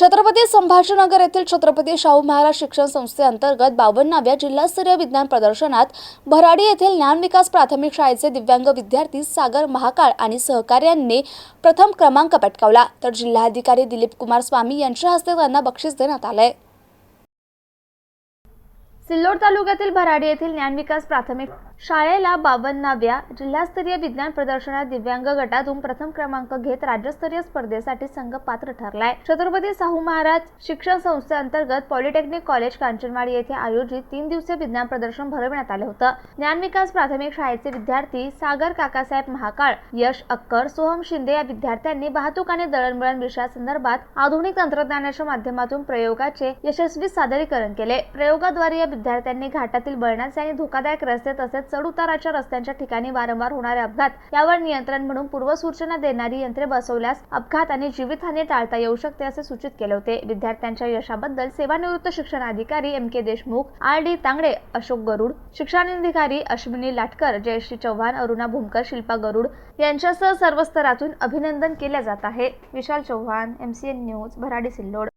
छत्रपती संभाजीनगर येथील छत्रपती शाहू महाराज शिक्षण संस्थेअंतर्गत बावन्नाव्या जिल्हास्तरीय विज्ञान प्रदर्शनात भराडी येथील ज्ञान विकास प्राथमिक शाळेचे दिव्यांग विद्यार्थी सागर महाकाळ आणि सहकार्यांनी प्रथम क्रमांक पटकावला. तर जिल्हाधिकारी दिलीप कुमार स्वामी यांच्या हस्ते त्यांना बक्षीस देण्यात आलंय. सिल्लोड तालुक्यातील भराडी येथील ज्ञानविकास प्राथमिक शाळेला बावन्नाव्या जिल्हास्तरीय विज्ञान प्रदर्शनात दिव्यांग गटातून प्रथम क्रमांक घेत राज्यस्तरीय स्पर्धेसाठी संघ पात्र ठरलाय. छत्रपती शाहू महाराज शिक्षण संस्थेअंतर्गत पॉलिटेक्निक कॉलेज कांचनवाडी येथे आयोजित तीन दिवसीय विज्ञान प्रदर्शन भरवण्यात आले होतं. ज्ञानविकास प्राथमिक शाळेचे विद्यार्थी सागर काकासाहेब महाकाळ यश अक्कर सोहम शिंदे या विद्यार्थ्यांनी वाहतूक आणि दळणवळण विषयासंदर्भात आधुनिक तंत्रज्ञानाच्या माध्यमातून प्रयोगाचे यशस्वी सादरीकरण केले. प्रयोगाद्वारे या विद्यार्थ्यांनी घाटातील बळणाचे आणि धोकादायक रस्ते तसेच चढउताराच्या रस्त्यांच्या ठिकाणी वारंवार होणारे अपघात यावर नियंत्रण म्हणून पूर्वसूचना देणारी यंत्रे बसवल्यास अपघात आणि जीवितहानी टाळता येऊ शकते असे सूचित केले होते. विद्यार्थ्यांच्या यशाबद्दल सेवानिवृत्त शिक्षण अधिकारी M K Deshmukh R D Tangde Ashok Garud शिक्षणाधिकारी अश्विनी लाटकर जयश्री चव्हाण अरुणा भूमकर शिल्पा गरुड यांच्यासह सर्व स्तरातून अभिनंदन केले जात आहे. Vishal Chavan MCN news Bharadi Sillod.